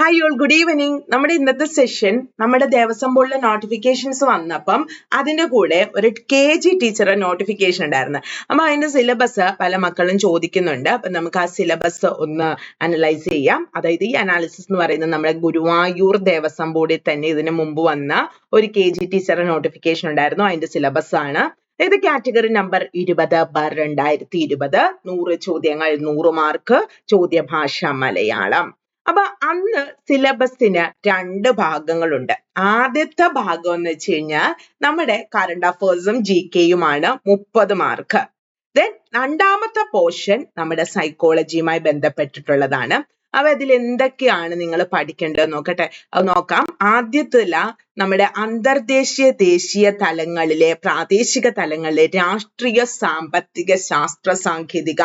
Hi all good evening നമ്മുടെ ഇന്നത്തെ session നമ്മുടെ ദേവസ്വം ബോർഡിലെ നോട്ടിഫിക്കേഷൻസ് വന്നപ്പം അതിന്റെ കൂടെ ഒരു കെ ജി ടീച്ചറെ നോട്ടിഫിക്കേഷൻ ഉണ്ടായിരുന്നു. അപ്പം അതിന്റെ സിലബസ് പല മക്കളും ചോദിക്കുന്നുണ്ട്. അപ്പം നമുക്ക് ആ സിലബസ് ഒന്ന് അനലൈസ് ചെയ്യാം. അതായത് ഈ അനാലിസിസ് എന്ന് പറയുന്നത് നമ്മുടെ ഗുരുവായൂർ ദേവസ്വം ബോർഡിൽ തന്നെ ഇതിനു മുമ്പ് വന്ന ഒരു കെ ജി ടീച്ചറെ നോട്ടിഫിക്കേഷൻ ഉണ്ടായിരുന്നു. അതിന്റെ സിലബസ് ആണ്. ഇത് കാറ്റഗറി നമ്പർ ഇരുപത് ബാർ രണ്ടായിരത്തി ഇരുപത് നൂറ് ചോദ്യങ്ങൾ നൂറ് മാർക്ക് ചോദ്യഭാഷ മലയാളം. അപ്പൊ അന്ന് സിലബസിന് രണ്ട് ഭാഗങ്ങളുണ്ട്. ആദ്യത്തെ ഭാഗം എന്ന് വെച്ച് കഴിഞ്ഞാൽ നമ്മുടെ കറണ്ട് അഫേഴ്സും ജി കെയുമാണ് മുപ്പത് മാർക്ക് ദെൻ രണ്ടാമത്തെ പോർഷൻ നമ്മുടെ സൈക്കോളജിയുമായി ബന്ധപ്പെട്ടിട്ടുള്ളതാണ്. അപ്പൊ അതിൽ എന്തൊക്കെയാണ് നിങ്ങൾ പഠിക്കേണ്ടത് നോക്കട്ടെ. നോക്കാം. ആദ്യത്തില നമ്മുടെ അന്തർദേശീയ ദേശീയ തലങ്ങളിലെ പ്രാദേശിക തലങ്ങളിലെ രാഷ്ട്രീയ സാമ്പത്തിക ശാസ്ത്ര സാങ്കേതിക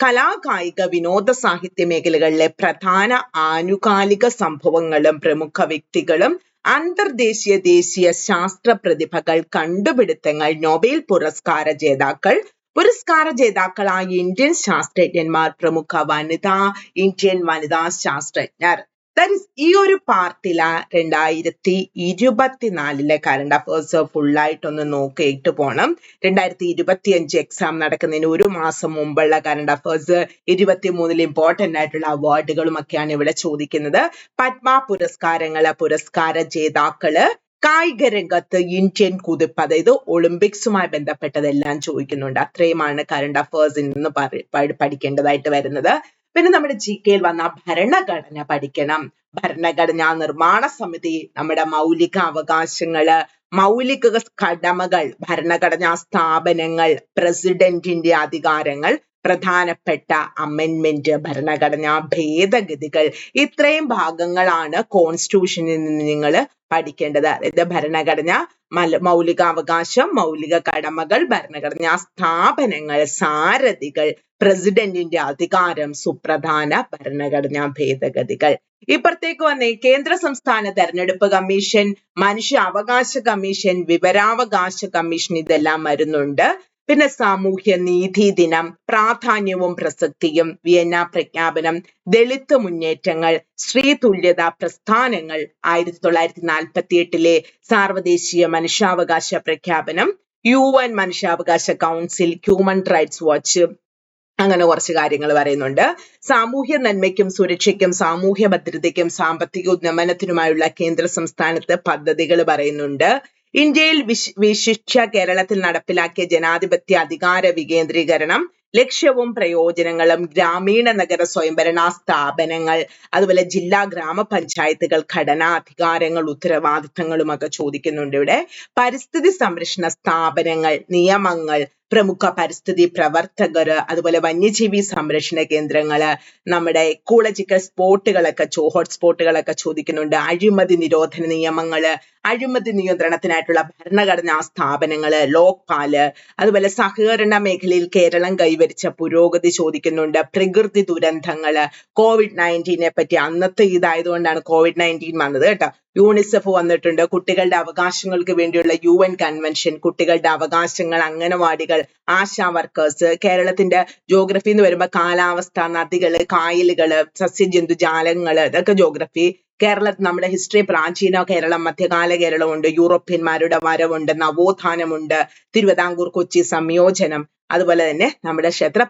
കലാ കായിക വിനോദ സാഹിത്യ മേഖലകളിലെ പ്രധാന ആനുകാലിക സംഭവങ്ങളും പ്രമുഖ വ്യക്തികളും അന്തർദേശീയ ദേശീയ ശാസ്ത്ര പ്രതിഭകൾ കണ്ടുപിടുത്തങ്ങൾ നൊബേൽ പുരസ്കാര ജേതാക്കൾ പുരസ്കാര ജേതാക്കളായ ഇന്ത്യൻ ശാസ്ത്രജ്ഞന്മാർ പ്രമുഖ വനിതാ ഇന്ത്യൻ വനിതാ ശാസ്ത്രജ്ഞർ. ദാറ്റ് ഇസ് ഈ ഒരു പാർട്ടില രണ്ടായിരത്തി ഇരുപത്തിനാലിലെ കറണ്ട് അഫേഴ്സ് ഫുള്ളായിട്ടൊന്ന് നോക്കിയിട്ട് പോണം. രണ്ടായിരത്തി ഇരുപത്തി അഞ്ച് എക്സാം നടക്കുന്നതിന് ഒരു മാസം മുമ്പുള്ള കറണ്ട് അഫേഴ്സ് ഇരുപത്തി മൂന്നിൽ ഇമ്പോർട്ടന്റ് ആയിട്ടുള്ള അവാർഡുകളും ഒക്കെയാണ് ഇവിടെ ചോദിക്കുന്നത്. പത്മ പുരസ്കാരങ്ങൾ പുരസ്കാര ജേതാക്കൾ കായിക രംഗത്ത് ഇന്ത്യൻ കുതിപ്പ് അതായത് ഒളിമ്പിക്സുമായി ബന്ധപ്പെട്ടതെല്ലാം ചോദിക്കുന്നുണ്ട്. അത്രയുമാണ് കറണ്ട് അഫേഴ്സിൽ നിന്ന് പഠിക്കേണ്ടതായിട്ട് വരുന്നത്. പിന്നെ നമ്മുടെ ജി കെയിൽ വന്ന ഭരണഘടന പഠിക്കണം. ഭരണഘടനാ നിർമ്മാണ സമിതി നമ്മുടെ മൗലിക അവകാശങ്ങൾ മൗലിക കടമകൾ ഭരണഘടനാ സ്ഥാപനങ്ങൾ പ്രസിഡന്റിന്റെ അധികാരങ്ങൾ പ്രധാനപ്പെട്ട അമെൻമെന്റ് ഭരണഘടനാ ഭേദഗതികൾ ഇത്രയും ഭാഗങ്ങളാണ് കോൺസ്റ്റിറ്റ്യൂഷനിൽ നിന്ന് നിങ്ങൾ പഠിക്കേണ്ടത്. അതായത് ഭരണഘടന മല മൗലികാവകാശം മൗലിക കടമകൾ ഭരണഘടനാ സ്ഥാപനങ്ങൾ സാരഥികൾ പ്രസിഡന്റിന്റെ അധികാരം സുപ്രധാന ഭരണഘടനാ ഭേദഗതികൾ. ഇപ്പുറത്തേക്ക് വന്നേ കേന്ദ്ര സംസ്ഥാന തെരഞ്ഞെടുപ്പ് കമ്മീഷൻ മനുഷ്യാവകാശ കമ്മീഷൻ വിവരാവകാശ കമ്മീഷൻ ഇതെല്ലാം വരുന്നുണ്ട്. പിന്നെ സാമൂഹ്യ നീതി ദിനം പ്രാധാന്യവും പ്രസക്തിയും വിയന്ന പ്രഖ്യാപനം ദളിത് മുന്നേറ്റങ്ങൾ സ്ത്രീ തുല്യത പ്രസ്ഥാനങ്ങൾ ആയിരത്തി തൊള്ളായിരത്തി നാൽപ്പത്തി എട്ടിലെ സാർവദേശീയ മനുഷ്യാവകാശ പ്രഖ്യാപനം യു എൻ മനുഷ്യാവകാശ കൗൺസിൽ ഹ്യൂമൻ റൈറ്റ്സ് വാച്ച് അങ്ങനെ കുറച്ച് കാര്യങ്ങൾ പറയുന്നുണ്ട്. സാമൂഹ്യ നന്മയ്ക്കും സുരക്ഷയ്ക്കും സാമൂഹ്യ ഭദ്രതയ്ക്കും സാമ്പത്തിക ഉന്നമനത്തിനുമായുള്ള കേന്ദ്ര സംസ്ഥാനത്ത് പദ്ധതികൾ പറയുന്നുണ്ട്. ഇന്ത്യയിൽ വിശ് വിശിഷ്യ കേരളത്തിൽ നടപ്പിലാക്കിയ ജനാധിപത്യ അധികാര വികേന്ദ്രീകരണം ലക്ഷ്യവും പ്രയോജനങ്ങളും ഗ്രാമീണ നഗര സ്വയംഭരണ സ്ഥാപനങ്ങൾ അതുപോലെ ജില്ലാ ഗ്രാമപഞ്ചായത്തുകൾ ഘടന അധികാരങ്ങൾ ഉത്തരവാദിത്തങ്ങളും ഒക്കെ ചോദിക്കുന്നുണ്ട് ഇവിടെ. പരിസ്ഥിതി സംരക്ഷണ സ്ഥാപനങ്ങൾ നിയമങ്ങൾ പ്രമുഖ പരിസ്ഥിതി പ്രവർത്തകർ അതുപോലെ വന്യജീവി സംരക്ഷണ കേന്ദ്രങ്ങൾ നമ്മുടെ എക്കോളജിക്കൽ സ്പോട്ടുകളൊക്കെ ചോ സ്പോട്ടുകളൊക്കെ ചോദിക്കുന്നുണ്ട്. അഴിമതി നിരോധന നിയമങ്ങൾ അഴിമതി നിയന്ത്രണത്തിനായിട്ടുള്ള ഭരണഘടനാ സ്ഥാപനങ്ങൾ ലോക്പാൽ അതുപോലെ സഹകരണ മേഖലയിൽ കേരളം കൈവരിച്ച പുരോഗതി ചോദിക്കുന്നുണ്ട്. പ്രകൃതി ദുരന്തങ്ങൾ കോവിഡ് നയന്റീനെ പറ്റി അന്നത്തെ ഇതായതുകൊണ്ടാണ് കോവിഡ് നയന്റീൻ വന്നത് കേട്ടോ. യൂണിസെഫ് വന്നിട്ടുണ്ട്. കുട്ടികളുടെ അവകാശങ്ങൾക്ക് വേണ്ടിയുള്ള യു എൻ കൺവെൻഷൻ കുട്ടികളുടെ അവകാശങ്ങൾ അംഗനവാടികൾ ആശാ വർക്കേഴ്സ് കേരളത്തിന്റെ ജോഗ്രഫി എന്ന് വരുമ്പോൾ കാലാവസ്ഥ നദികൾ കായലുകൾ സസ്യജന്തുജാലങ്ങൾ ഇതൊക്കെ ജോഗ്രഫി കേരള നമ്മുടെ ഹിസ്റ്ററി പ്രാചീന കേരളം മധ്യകാല കേരളമുണ്ട് യൂറോപ്യന്മാരുടെ വരവുണ്ട് നവോത്ഥാനമുണ്ട് തിരുവിതാംകൂർ കൊച്ചി സംയോജനം. അതുപോലെ തന്നെ നമ്മുടെ ക്ഷേത്ര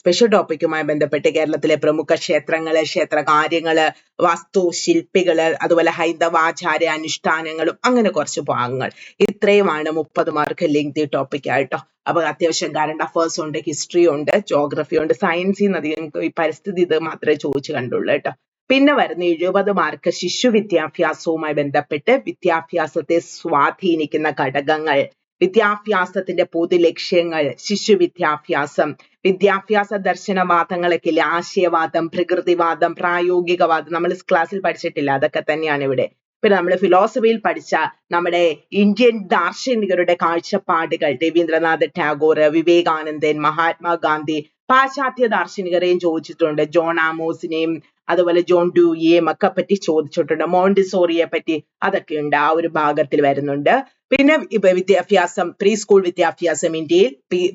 സ്പെഷ്യൽ ടോപ്പിക്കുമായി ബന്ധപ്പെട്ട് കേരളത്തിലെ പ്രമുഖ ക്ഷേത്രങ്ങൾ ക്ഷേത്ര കാര്യങ്ങൾ വാസ്തു ശില്പികൾ അതുപോലെ ഹൈന്ദവാചാര അനുഷ്ഠാനങ്ങളും അങ്ങനെ കുറച്ച് ഭാഗങ്ങൾ. ഇത്രയുമാണ് മുപ്പത് മാർക്ക് ലെങ്തി ടോപ്പിക് ആയിട്ടോ. അപ്പൊ അത്യാവശ്യം കറണ്ട് അഫേഴ്സ് ഉണ്ട് ഹിസ്റ്ററി ഉണ്ട് ജോഗ്രഫി ഉണ്ട് സയൻസിൽ നിന്ന് അധികം ഈ പരിസ്ഥിതി ഇത് മാത്രമേ ചോദിച്ചു കണ്ടുള്ളൂ കേട്ടോ. പിന്നെ വരുന്ന എഴുപത് മാർക്ക് ശിശു വിദ്യാഭ്യാസവുമായി ബന്ധപ്പെട്ട് വിദ്യാഭ്യാസത്തെ സ്വാധീനിക്കുന്ന ഘടകങ്ങൾ വിദ്യാഭ്യാസത്തിന്റെ പൊതു ലക്ഷ്യങ്ങൾ ശിശു വിദ്യാഭ്യാസം വിദ്യാഭ്യാസ ദർശനവാദങ്ങളൊക്കെ ഇല്ലേ ആശയവാദം പ്രകൃതിവാദം പ്രായോഗികവാദം. നമ്മൾ ക്ലാസ്സിൽ പഠിച്ചിട്ടില്ല അതൊക്കെ തന്നെയാണ് ഇവിടെ. പിന്നെ നമ്മൾ ഫിലോസഫിയിൽ പഠിച്ച നമ്മുടെ ഇന്ത്യൻ ദാർശനികരുടെ കാഴ്ചപ്പാടുകൾ രവീന്ദ്രനാഥ് ടാഗോർ വിവേകാനന്ദൻ മഹാത്മാഗാന്ധി പാശ്ചാത്യ ദാർശനികരെയും ചോദിച്ചിട്ടുണ്ട്. ജോൺ ആമോസിനെയും അതുപോലെ ജോൺ ഡ്യൂയിയെയും ഒക്കെ പറ്റി ചോദിച്ചിട്ടുണ്ട്. മോണ്ടിസോറിയെ പറ്റി അതൊക്കെ ഉണ്ട് ആ ഒരു ഭാഗത്തിൽ വരുന്നുണ്ട്. പിന്നെ വിദ്യാഭ്യാസം പ്രീ സ്കൂൾ വിദ്യാഭ്യാസം ഇന്ത്യയിൽ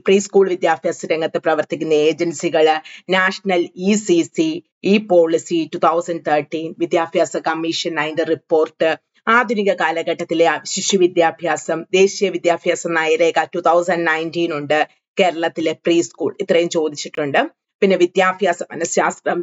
പ്രീ സ്കൂൾ വിദ്യാഭ്യാസ രംഗത്ത് പ്രവർത്തിക്കുന്ന ഏജൻസികൾ national E C C E policy two thousand thirteen വിദ്യാഭ്യാസ കമ്മീഷൻ അതിന്റെ റിപ്പോർട്ട് ആധുനിക കാലഘട്ടത്തിലെ ശിശു വിദ്യാഭ്യാസം ദേശീയ വിദ്യാഭ്യാസ നയരേഖ ടു തൗസൻഡ് നയന്റീൻ ഉണ്ട് കേരളത്തിലെ പ്രീ സ്കൂൾ ഇത്രയും ചോദിച്ചിട്ടുണ്ട്. പിന്നെ വിദ്യാഭ്യാസ മനഃശാസ്ത്രം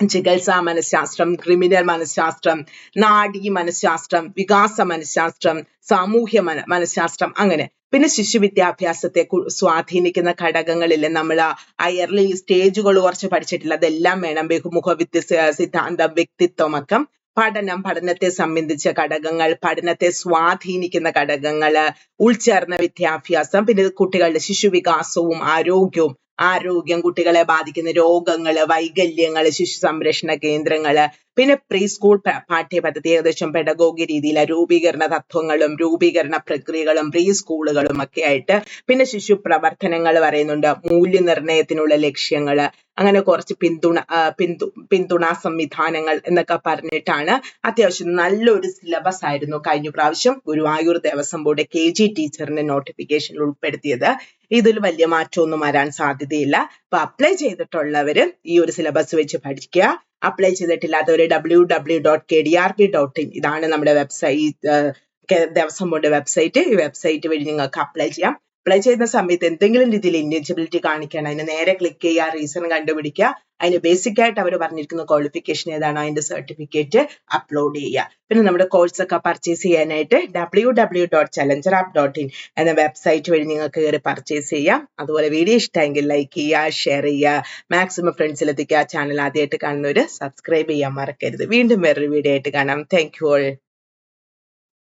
ചികിത്സാ മനഃശാസ്ത്രം ക്രിമിനൽ മനഃശാസ്ത്രം നാഡീ മനഃശാസ്ത്രം വികാസ മനഃശാസ്ത്രം സാമൂഹ്യ മന മനഃശാസ്ത്രം അങ്ങനെ. പിന്നെ ശിശു വിദ്യാഭ്യാസത്തെ സ്വാധീനിക്കുന്ന ഘടകങ്ങളിൽ നമ്മൾ അയർലി സ്റ്റേജുകൾ കുറച്ച് പഠിച്ചിട്ടില്ല. അതെല്ലാം വേണം. ബഹുമുഖ വിദ്യ സിദ്ധാന്തം വ്യക്തിത്വമൊക്കെ പഠനം പഠനത്തെ സംബന്ധിച്ച ഘടകങ്ങൾ പഠനത്തെ സ്വാധീനിക്കുന്ന ഘടകങ്ങൾ ഉൾച്ചേർന്ന വിദ്യാഭ്യാസം പിന്നെ കുട്ടികളുടെ ശിശു വികാസവും ആരോഗ്യവും ആരോഗ്യം കുട്ടികളെ ബാധിക്കുന്ന രോഗങ്ങൾ വൈകല്യങ്ങൾ ശിശു സംരക്ഷണ കേന്ദ്രങ്ങൾ പിന്നെ പ്രീ സ്കൂൾ പാഠ്യപദ്ധതി ഏകദേശം പെഡഗോഗി രീതിയിലെ രൂപീകരണ തത്വങ്ങളും രൂപീകരണ പ്രക്രിയകളും പ്രീ സ്കൂളുകളും ഒക്കെ ആയിട്ട് പിന്നെ ശിശു പ്രവർത്തനങ്ങൾ പറയുന്നുണ്ട്. മൂല്യനിർണയത്തിനുള്ള ലക്ഷ്യങ്ങൾ അങ്ങനെ കുറച്ച് പിന്തുണ പിന്തു പിന്തുണാ സംവിധാനങ്ങൾ എന്നൊക്കെ പറഞ്ഞിട്ടാണ് അത്യാവശ്യം നല്ലൊരു സിലബസ് ആയിരുന്നു കഴിഞ്ഞ പ്രാവശ്യം Guruvayur Devaswom board K G ടീച്ചറിന്റെ നോട്ടിഫിക്കേഷനിൽ ഉൾപ്പെടുത്തിയത്. ഇതിൽ വലിയ മാറ്റമൊന്നും വരാൻ സാധ്യതയില്ല. അപ്പൊ അപ്ലൈ ചെയ്തിട്ടുള്ളവര് ഈ ഒരു സിലബസ് വെച്ച് പഠിക്കുക. Apply ചെയ്തിട്ടില്ലാത്തവർ W W dot K D R P dot in ഇതാണ് നമ്മുടെ വെബ്സൈറ്റ് ദേവസ്വം ബോർഡ് വെബ്സൈറ്റ് ഈ വെബ്സൈറ്റ് വഴി നിങ്ങൾക്ക് അപ്ലൈ ചെയ്യാം. അപ്ലൈ ചെയ്യുന്ന സമയത്ത് എന്തെങ്കിലും രീതിയിൽ ഇൻഎലിജിബിലിറ്റി കാണിക്കണം അതിന് നേരെ ക്ലിക്ക് ചെയ്യുക റീസൺ കണ്ടുപിടിക്കുക അതിന് ബേസിക് ആയിട്ട് അവർ പറഞ്ഞിരിക്കുന്ന ക്വാളിഫിക്കേഷൻ ഏതാണ് അതിന്റെ സർട്ടിഫിക്കറ്റ് അപ്ലോഡ് ചെയ്യുക. പിന്നെ നമ്മുടെ കോഴ്സ് ഒക്കെ പർച്ചേസ് ചെയ്യാനായിട്ട് W W dot challenger app dot in എന്ന വെബ്സൈറ്റ് വഴി നിങ്ങൾക്ക് കയറി പർച്ചേസ് ചെയ്യാം. അതുപോലെ വീഡിയോ ഇഷ്ടമെങ്കിൽ ലൈക്ക് ചെയ്യുക ഷെയർ ചെയ്യുക മാക്സിമം ഫ്രണ്ട്സിൽ എത്തിക്കുക ചാനൽ ആദ്യമായിട്ട് കാണുന്നവർ സബ്സ്ക്രൈബ് ചെയ്യാൻ മറക്കരുത്. വീണ്ടും വേറൊരു വീഡിയോ ആയിട്ട് കാണാം. Thank you all